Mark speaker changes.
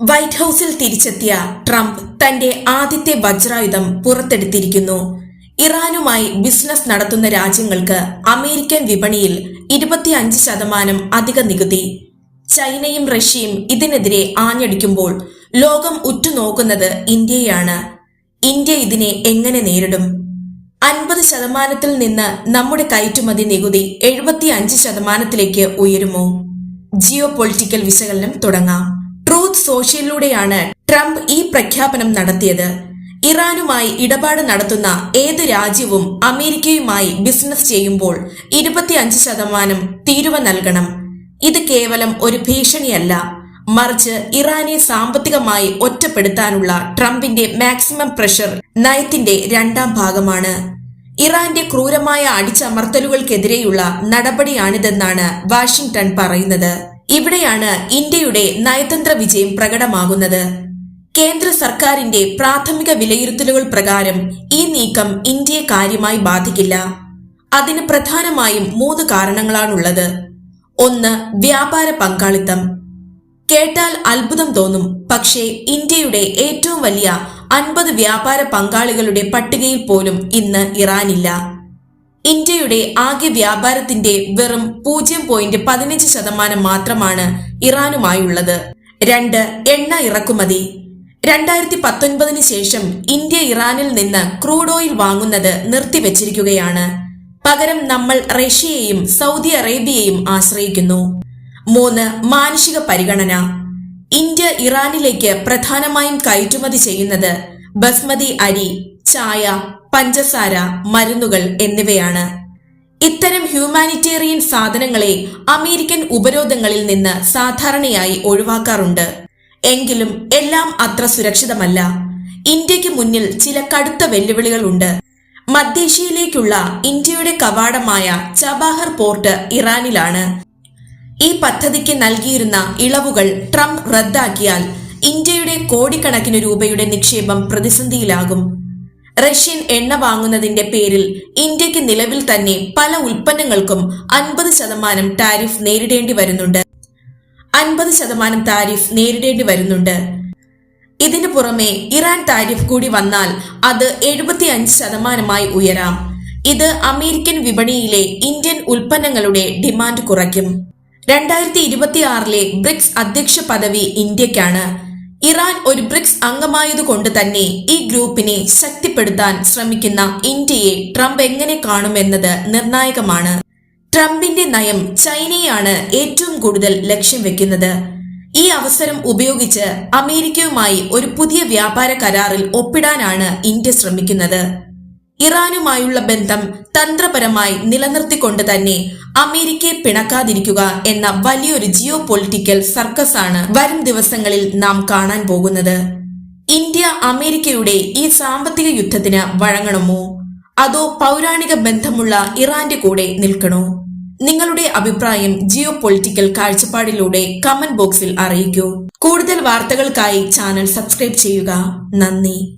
Speaker 1: White ഹൌസിൽ തിരിച്ചെത്തിയ Trump തന്റെ ആദ്യത്തെ വജ്രായുധം പുറത്തെടുത്തിരിക്കുന്നു. ഇറാനുമായി ബിസിനസ് നടത്തുന്ന രാജ്യങ്ങൾക്ക് അമേരിക്കൻ വിപണിയിൽ ഇരുപത്തിയഞ്ച് ശതമാനം അധിക നികുതി. ചൈനയും റഷ്യയും ഇതിനെതിരെ ആഞ്ഞടിക്കുമ്പോൾ ലോകം ഉറ്റുനോക്കുന്നത് ഇന്ത്യയാണ് ഇന്ത്യ ഇതിനെ എങ്ങനെ നേരിടും? അൻപത് ശതമാനത്തിൽ നിന്ന് നമ്മുടെ കയറ്റുമതി നികുതി എഴുപത്തിയഞ്ച് ശതമാനത്തിലേക്ക് ഉയരുമോ? ജിയോ പൊളിറ്റിക്കൽ വിശകലനം തുടങ്ങാം. സോഷ്യലിലൂടെയാണ് ട്രംപ് ഈ പ്രഖ്യാപനം നടത്തിയത്. ഇറാനുമായി ഇടപാട് നടത്തുന്ന ഏത് രാജ്യവും അമേരിക്കയുമായി ബിസിനസ് ചെയ്യുമ്പോൾ ഇരുപത്തിയഞ്ച് ശതമാനം തീരുവ നൽകണം. ഇത് കേവലം ഒരു ഭീഷണിയല്ല. മറിച്ച് ഇറാനെ സാമ്പത്തികമായി ഒറ്റപ്പെടുത്താനുള്ള ട്രംപിന്റെ മാക്സിമം പ്രഷർ നയത്തിന്റെ രണ്ടാം ഭാഗമാണ്. ഇറാന്റെ ക്രൂരമായ അടിച്ചമർത്തലുകൾക്കെതിരെയുള്ള നടപടിയാണിതെന്നാണ് വാഷിംഗ്ടൺ പറയുന്നത്. ഇവിടെയാണ് ഇന്ത്യയുടെ നയതന്ത്ര വിജയം പ്രകടമാകുന്നത്. കേന്ദ്ര സർക്കാരിന്റെ പ്രാഥമിക വിലയിരുത്തലുകൾ പ്രകാരം ഈ നീക്കം ഇന്ത്യയെ കാര്യമായി ബാധിക്കില്ല. അതിന് പ്രധാനമായും മൂന്ന് കാരണങ്ങളാണുള്ളത്. ഒന്ന് വ്യാപാര പങ്കാളിത്തം. കേട്ടാൽ അത്ഭുതം തോന്നും പക്ഷേ ഇന്ത്യയുടെ ഏറ്റവും വലിയ അൻപത് വ്യാപാര പങ്കാളികളുടെ പട്ടികയിൽ പോലും ഇന്ന് ഇറാനില്ല. ഇന്ത്യയുടെ ആകെ വ്യാപാരത്തിന്റെ വെറും പൂജ്യം പോയിന്റ് പതിനഞ്ച് ശതമാനം മാത്രമാണ് ഇറാനുമായുള്ളത്. രണ്ട് എണ്ണ ഇറക്കുമതി. രണ്ടായിരത്തി പത്തൊൻപതിന് ശേഷം ഇന്ത്യ ഇറാനിൽ നിന്ന് ക്രൂഡ് ഓയിൽ വാങ്ങുന്നത് നിർത്തിവെച്ചിരിക്കുകയാണ്. പകരം നമ്മൾ റഷ്യയെയും സൗദി അറേബ്യയെയും ആശ്രയിക്കുന്നു. മൂന്ന് മാനുഷിക പരിഗണന. ഇന്ത്യ ഇറാനിലേക്ക് പ്രധാനമായും കയറ്റുമതി ചെയ്യുന്നത് ബസ്മതി അരി ചായ പഞ്ചസാര മരുന്നുകൾ എന്നിവയാണ്. ഇത്തരം ഹ്യൂമാനിറ്റേറിയൻ സാധനങ്ങളെ അമേരിക്കൻ ഉപരോധങ്ങളിൽ നിന്ന് സാധാരണയായി ഒഴിവാക്കാറുണ്ട്. എങ്കിലും എല്ലാം അത്ര സുരക്ഷിതമല്ല. ഇന്ത്യയ്ക്ക് മുന്നിൽ ചില കടുത്ത വെല്ലുവിളികളുണ്ട്. മധ്യേഷ്യയിലേക്കുള്ള ഇന്ത്യയുടെ കവാടമായ ചബാഹർ പോർട്ട് ഇറാനിലാണ്. ഈ പദ്ധതിക്ക് നൽകിയിരുന്ന ഇളവുകൾ ട്രംപ് റദ്ദാക്കിയാൽ ഇന്ത്യയുടെ കോടിക്കണക്കിന് രൂപയുടെ നിക്ഷേപം പ്രതിസന്ധിയിലാകും. റഷ്യൻ എണ്ണ വാങ്ങുന്നതിന്റെ പേരിൽ ഇന്ത്യയ്ക്ക് നിലവിൽ തന്നെ പല ഉൽപ്പന്നങ്ങൾക്കും അൻപത് ശതമാനം ടാരിഫ് നേരിടേണ്ടി വരുന്നുണ്ട്. അൻപത് ശതമാനം താരിഫ് നേരിടേണ്ടി വരുന്നുണ്ട്. ഇതിനു പുറമെ ഇറാൻ താരിഫ് കൂടി വന്നാൽ അത് എഴുപത്തി അഞ്ച് ശതമാനമായി ഉയരാം. ഇത് അമേരിക്കൻ വിപണിയിലെ ഇന്ത്യൻ ഉൽപ്പന്നങ്ങളുടെ ഡിമാൻഡ് കുറയ്ക്കും. രണ്ടായിരത്തി ഇരുപത്തിയാറിലെ ബ്രിക്സ് അധ്യക്ഷ പദവി ഇന്ത്യക്കാണ്. ഇറാൻ ഒരു ബ്രിക്സ് അംഗമായതുകൊണ്ട് തന്നെ ഈ ഗ്രൂപ്പിനെ ശക്തിപ്പെടുത്താൻ ശ്രമിക്കുന്ന ഇന്ത്യയെ ട്രംപ് എങ്ങനെ കാണുമെന്നത് നിർണായകമാണ്. ട്രംപിന്റെ നയം ചൈനയാണ് ഏറ്റവും കൂടുതൽ ലക്ഷ്യം വെക്കുന്നത്. ഈ അവസരം ഉപയോഗിച്ച് അമേരിക്കയുമായി ഒരു പുതിയ വ്യാപാര കരാറിൽ ഒപ്പിടാനാണ് ഇന്ത്യ ശ്രമിക്കുന്നത്. ഇറാനുമായുള്ള ബന്ധം തന്ത്രപരമായി നിലനിർത്തിക്കൊണ്ട് തന്നെ അമേരിക്കയെ പിണക്കാതിരിക്കുക എന്ന വലിയൊരു ജിയോ പൊളിറ്റിക്കൽ സർക്കസാണ് വരും ദിവസങ്ങളിൽ നാം കാണാൻ പോകുന്നത്. ഇന്ത്യ അമേരിക്കയുടെ ഈ സാമ്പത്തിക യുദ്ധത്തിന് വഴങ്ങണമോ? അതോ പൗരാണിക ബന്ധമുള്ള ഇറാന്റെ കൂടെ നിൽക്കണോ? നിങ്ങളുടെ അഭിപ്രായം ജിയോ പൊളിറ്റിക്കൽ കാഴ്ചപ്പാടിലൂടെ കമന്റ് ബോക്സിൽ അറിയിക്കൂ. കൂടുതൽ വാർത്തകൾക്കായി ചാനൽ സബ്സ്ക്രൈബ് ചെയ്യുക. നന്ദി.